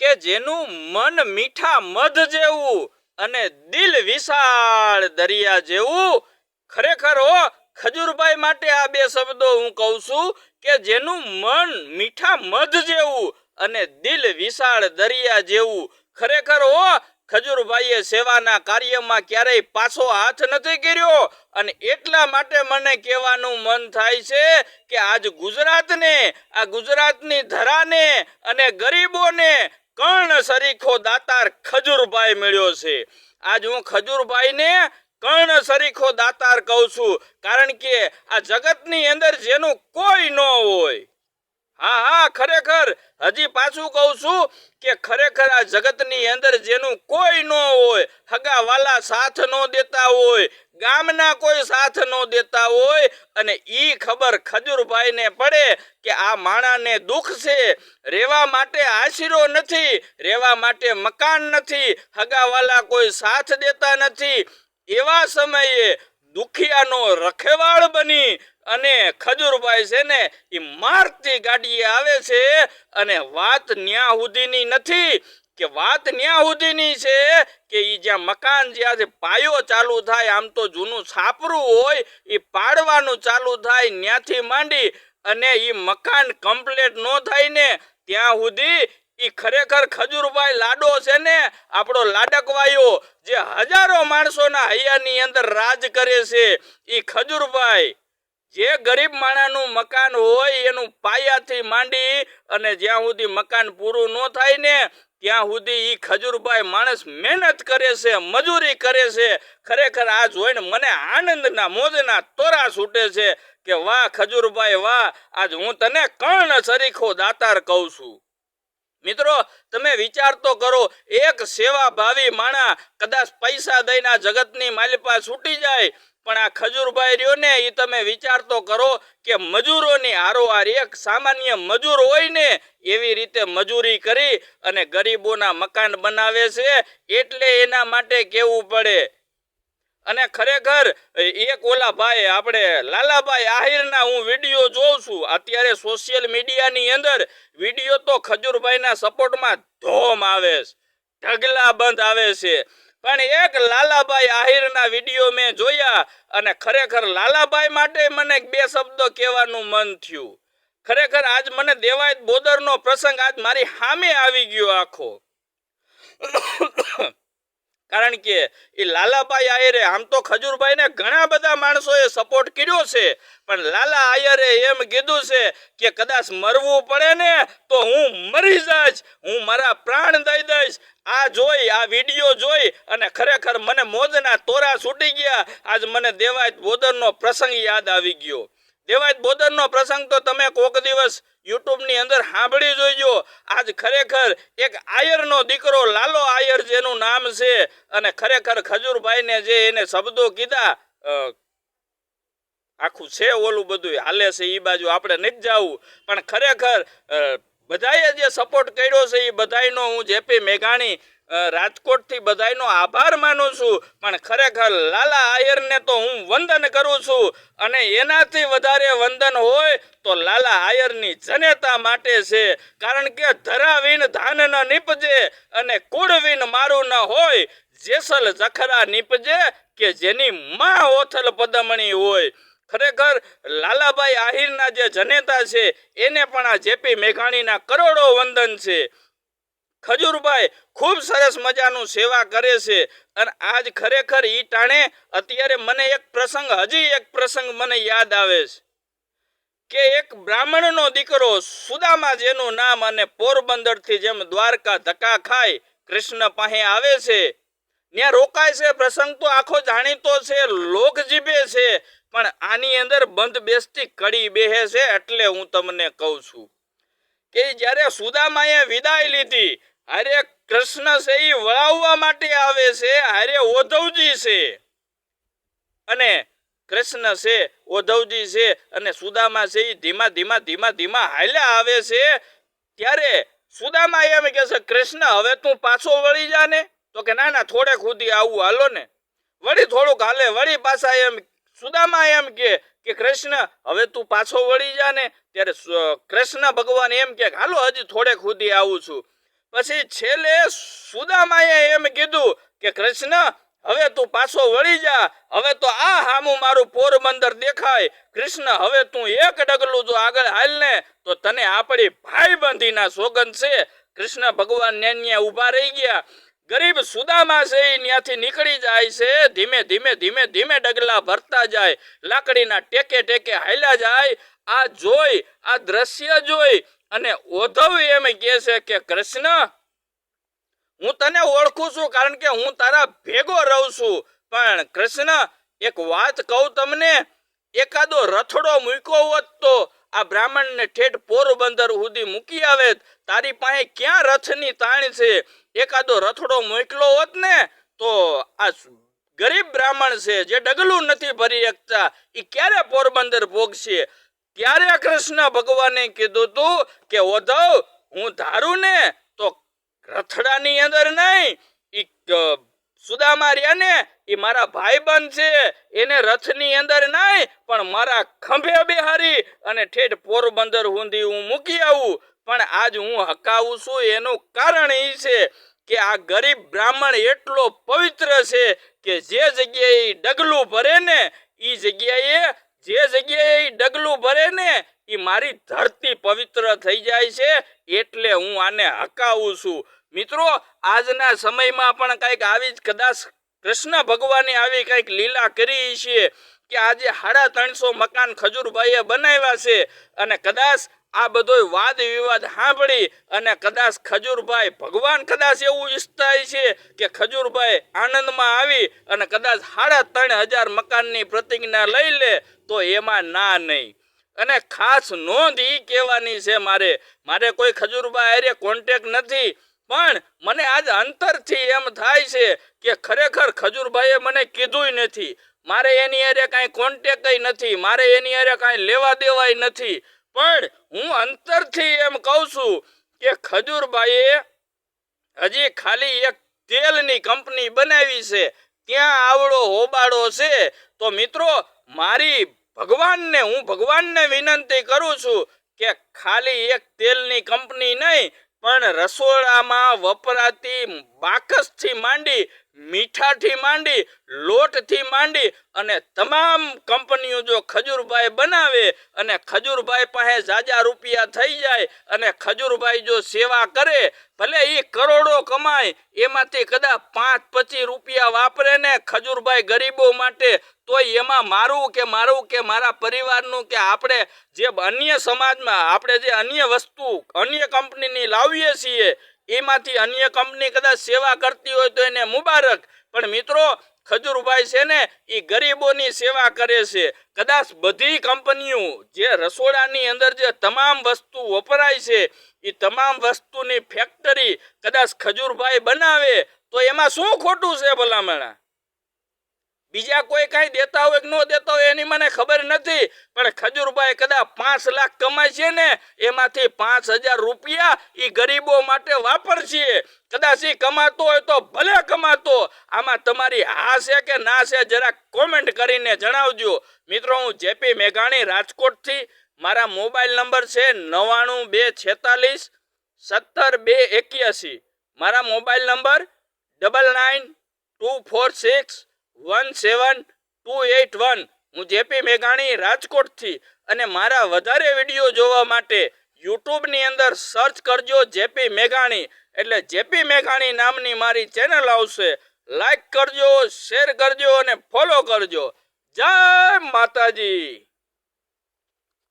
કે જેનું મન મીઠા મધ જેવું અને દિલ વિશાળ દરિયા જેવું. ખરેખર હો, ખજૂરભાઈ માટે આ બે શબ્દો હું કહું છું કે જેનું મન મીઠા મધ જેવું અને દિલ વિશાળ દરિયા જેવું. ખરેખર હો, ખજૂરભાઈએ સેવાના કાર્યમાં ક્યારેય પાછો હાથ નથી કર્યો અને એટલા માટે મને કહેવાનું મન થાય છે કે આજ ગુજરાતને, આ ગુજરાતની ધરાને અને ગરીબોને કર્ણ સરીખો દાતાર ખજૂરભાઈ મળ્યો છે. આજ હું ખજૂરભાઈને કર્ણ સરીખો દાતાર કહું છું. કારણ કે આ જગતની અંદર જેનું કોઈ ન હોય. હા હા, ખરેખર. હજી પાછું કહું છું કે ખરેખર આ જગતની અંદર જેનું કોઈ ન હોય હગા વાલા સાથ ન દેતા હોય ગામના કોઈ સાથ ન દેતા હોય અને ઈ ખબર ખજૂરભાઈને પડે કે આ માણાને દુઃખ છે. રહેવા માટે આશરો નથી, રહેવા માટે મકાન નથી, હગાવાલા કોઈ સાથ દેતા નથી. એવા સમયે દુખિયાનો રખેવાળ બની અને ખજૂરભાઈ છે ને એ મારતી ગાડીએ આવે છે અને વાત ન્યા સુધીની નથી. કે વાત ન્યા સુધીની છે કે એ જ્યાં મકાન જ્યાં પાયો ચાલુ થાય, આમ તો જૂનું છાપરું હોય એ પાડવાનું ચાલુ થાય, ન્યાથી માંડી અને એ મકાન કમ્પ્લીટ ન થાય ને, ત્યાં સુધી એ ખરેખર ખજૂરભાઈ લાડો છે ને, આપણો લાડકવાયો, જે હજારો માણસોના હૈયાની અંદર રાજ કરે છે એ ખજૂરભાઈ, જે ગરીબ માણાનું મકાન હોય, એનું પાયાથી માંડી અને જ્યાં સુધી મકાન પૂરું ન થાય ને ત્યાં સુધી એ ખજૂરભાઈ માણસ મહેનત કરે છે, મજૂરી કરે છે. ખરેખર આ જોઈને મને આનંદના, મોજના તોરા છૂટે છે કે વાહ ખજૂરભાઈ, વાહ, આજ હું તને કર્ણ સરીખો દાતાર કહું છું. મિત્રો, તમે વિચાર તો કરો, એક સેવા ભાવી માણા કદાચ પૈસા દઈને જગતની માલિપા છૂટી જાય પણ આ ખજૂરભાઈ રહ્યો ને એ તમે વિચાર તો કરો કે મજૂરોની હારોહાર એક સામાન્ય મજૂર હોય ને, એવી રીતે મજૂરી કરી અને ગરીબોના મકાન બનાવે છે, એટલે એના માટે કેવું પડે? અને ખરેખર, એક ઓલા ભાઈ, આપણે લાલાભાઈ આહિરના હું વીડિયો જોઉં છું, અત્યારે સોશિયલ મીડિયાની અંદર વીડિયો તો ખજૂરભાઈના સપોર્ટમાં ધોમ આવે છે, ઢગલા બંધ આવે છે. પણ એક લાલાભાઈ આહિરના વીડિયો મેં જોયા અને ખરેખર લાલાભાઈ માટે મને બે શબ્દો કહેવાનું મન થયું. ખરેખર આજ મને દેવાયત બોદરનો પ્રસંગ આજ મારી સામે આવી ગયો આખો. કારણ કે એ લાલાભાઈ આયરે, આમ તો ખજૂરભાઈને ઘણા બધા માણસોએ સપોર્ટ કર્યો છે. પણ લાલા આયરે એમ કીધું છે કે કદાચ મરવું પડે ને તો હું મરી જઈશ, હું મારા પ્રાણ દઈ દઈશ. આ જોઈ, આ વીડિયો જોઈ અને ખરેખર મને મોજના તોરા છૂટી ગયા. આજ મને દેવાય બોદરનો પ્રસંગ યાદ આવી ગયો. દેવાયત બોદરનો પ્રસંગ તો તમે કોક દિવસ યુટ્યુબની અંદર સાંભળી જોઈજો. આજ ખરેખર એક આયરનો દીકરો લાલો આયર જેનું નામ છે અને ખરેખર ખજૂરભાઈને જે એને શબ્દો કીધા આખું છે ઓલું બધું હાલે છે એ બાજુ આપણે નથી જવું. પણ ખરેખર બધાએ જે સપોર્ટ કર્યો છે એ બધાયનો હું જેપી મેઘાણી રાજકોટથી બધાયનો આભાર માનું છું. પણ ખરેખર લાલા આયરને તો હું વંદન કરું છું. અને એનાથી વધારે વંદન હોય તો લાલા આયરની જનેતા માટે છે. કારણ કે ધરાવીન ધાન ન નીપજે અને કુળવીન મારું ન હોય. જેસલ જખરા નીપજે કે જેની માં ઓથલ પદમણી હોય. ખરેખર લાલાભાઈ આહિરના જે જનેતા છે, એને પણ આ જેપી મેઘાણીના કરોડો વંદન છે. ખજૂરભાઈ ખૂબ સરસ મજાનું સેવા કરે છે. અને આજ ખરેખર ઈ ટાણે અત્યારે મને એક પ્રસંગ, હજી એક પ્રસંગ મને યાદ આવે છે. કે એક બ્રાહ્મણનો દીકરો સુદામા જેનું નામ અને પોરબંદરથી જેમ દ્વારકા ધક્કા ખાય, કૃષ્ણ પાસે આવે છે. ત્યાં રોકાય છે, પ્રસંગ તો આખો જાણીતો છે, લોક જીભે છે. પણ આની અંદર બંધ બેસતી કડી બેહે છે એટલે હું તમને કહું છું કે જ્યારે સુદામાએ વિદાય લીધી અરે કૃષ્ણ છે ઈ વળાવવા માટે આવે છે, અરે ઓધવજી છે. અને કૃષ્ણ છે, ઓધવજી છે અને સુદામા છે ઈ ધીમા ધીમા ધીમા ધીમા હાલ્યા આવે છે. ત્યારે સુદામા એમ કે છે, કૃષ્ણ, હવે તું પાછો વળી જા ને. તો કે, ના ના, થોડેક સુધી આવું, હાલો ને. વળી થોડુંક હાલે, વળી પાછા એમ, સુદામા એમ કે કે કૃષ્ણ, હવે તું પાછો વળી જા ને. ત્યારે કૃષ્ણ ભગવાન એમ કે, હાલો, હજી થોડેક સુધી આવું છું. પછી છેલ્લે સુદામાએ એમ કીધું કે, કૃષ્ણ, હવે તું પાછો વળી જા. હવે તો આ હામું મારું પોરબંદર દેખાય. કૃષ્ણ, હવે તું એક ડગલું જો આગળ હાલ ને, તો તને આપણી ભાઈબંધીના સોગંદ છે. કૃષ્ણ ભગવાન ન્યા ઊભા રહી ગયા. ગરીબ સુદામા છે એ ન્યાથી નીકળી જાય છે. ધીમે ધીમે ધીમે ધીમે ડગલા ભરતા જાય. લાકડીના ટેકે ટેકે હાલ્યા જાય. આ જોઈ, આ દ્રશ્ય જોઈ અને ઓધવ એમ કહે છે કે, કૃષ્ણ, હું તને ઓળખું છું કારણ કે હું તારા ભેગો રહું છું. પણ કૃષ્ણ, એક વાત કહું તમને, એકાદો રથડો મૂક્યો હોત તો આ બ્રાહ્મણને ઠેઠ પોરબંદર સુધી મૂકી આવે. તારી પાસે ક્યાં રથની તાણ છે? એકાદો રથડો મોકલો હોત ને, તો આ ગરીબ બ્રાહ્મણ છે, જે ડગલું નથી ભરી શકતા એ ક્યારે પોરબંદર ભોગશે? ત્યારે કૃષ્ણ ભગવાને કીધું તું કે ઓધવ હું ધારું ને તો રથડાની અંદર નહીં, ઈ સુદામા રહ્યા ને એ મારા ભાઈબંધ છે, એને રથની અંદર નહીં, પણ મારા ખંભે બિહારી અને ઠેઠ પોરબંદર હુંધી હું મૂકી આવું. પણ આજ હું હકાવું છું, એનું કારણ એ છે કે આ ગરીબ બ્રાહ્મણ એટલો પવિત્ર છે કે જે જગ્યાએ ડગલું ભરે ને એ જગ્યાએ જે જગ્યાએ ડગલું ભરે ને એ મારી ધરતી પવિત્ર થઈ જાય છે એટલે હું આને હકાવું છું. મિત્રો, આજના સમયમાં પણ કંઈક આવી જ કદાચ કૃષ્ણ ભગવાને આવી કંઈક લીલા કરી છે કે આજે સાડા ત્રણસો મકાન ખજૂરભાઈએ બનાવ્યા છે અને કદાચ આ બધો વાદ વિવાદ સાંભળી અને કદાચ ખજૂરભાઈ ભગવાન કદાચ એવું ઈચ્છતા છે કે ખજૂરભાઈ આનંદમાં આવી અને કદાચ સાડા ત્રણ હજાર મકાનની પ્રતિજ્ઞા લઈ લે, તો એમાં ના નહીં. અને ખાસ નોંધ એ કહેવાની છે મારે મારે કોઈ ખજૂરભાઈ અરે કોન્ટેક નથી, પણ મને આજ અંતરથી એમ થાય છે કે ખરેખર ખજૂરભાઈએ મને કીધુંય નથી. મારે એની હારે કાંઈ કોન્ટેક નથી, મારે એની હારે કાંઈ લેવા દેવાય નથી. પણ હું અંતરથી એમ કહું છું કે ખજૂરભાઈએ હજી ખાલી એક તેલની કંપની બનાવી છે. ત્યાં આવડો હોબાળો છે? તો મિત્રો, મારી ભગવાનને, હું ભગવાનને વિનંતી કરું છું કે ખાલી એક તેલની કંપની નહીં પણ રસોડામાં વપરાતી બાકસથી માંડી, મીઠાથી માંડી, લોટથી માંડી અને તમામ કંપનીઓ જો ખજૂરભાઈ બનાવે અને ખજૂરભાઈ પાસે જાજા રૂપિયા થઈ જાય અને ખજૂરભાઈ જો સેવા કરે, ભલે એ કરોડો કમાય, એમાંથી કદાચ પાંચ પચીસ રૂપિયા વાપરે ને ખજૂરભાઈ ગરીબો માટે તોય એમાં મારું કે મારું કે મારા પરિવારનું કે આપણે જે અન્ય સમાજમાં આપણે જે અન્ય વસ્તુ, અન્ય કંપનીની લાવીએ છીએ, એમાંથી અન્ય કંપની કદાચ સેવા કરતી હોય તો એને મુબારક. પણ મિત્રો, ખજૂરભાઈ છે ને એ ગરીબોની સેવા કરે છે. કદાચ બધી કંપનીઓ જે રસોડાની અંદર જે તમામ વસ્તુ વપરાય છે એ તમામ વસ્તુની ફેક્ટરી કદાચ ખજૂરભાઈ બનાવે, તો એમાં શું ખોટું છે ભલામણા? બીજા કોઈ કાંઈ દેતા હોય કે ન દેતા હોય એની મને ખબર નથી, પણ ખજૂરભાઈ કદાચ પાંચ લાખ કમાય છે ને, એમાંથી પાંચ હજાર રૂપિયા એ ગરીબો માટે વાપરશે. કદાચ એ કમાતો હોય તો ભલે કમાતો, આમાં તમારી હા છે કે ના છે જરા કોમેન્ટ કરીને જણાવજો. મિત્રો, હું જેપી મેઘાણી રાજકોટથી, મારા મોબાઈલ નંબર છે નવ્વાણું બે છેતાલીસ સત્તર બે એક્યાસી. મારા mobile number double nine two four six one seven two eight one હું જેપી મેઘાણી રાજકોટથી અને મારા વધારે વીડિયો જોવા માટે યુટ્યુબની અંદર સર્ચ કરજો જેપી મેઘાણી. એટલે જેપી મેઘાણી નામની મારી ચેનલ આવશે. લાઈક કરજો શેર કરજો અને ફોલો કરજો. જય માતાજી.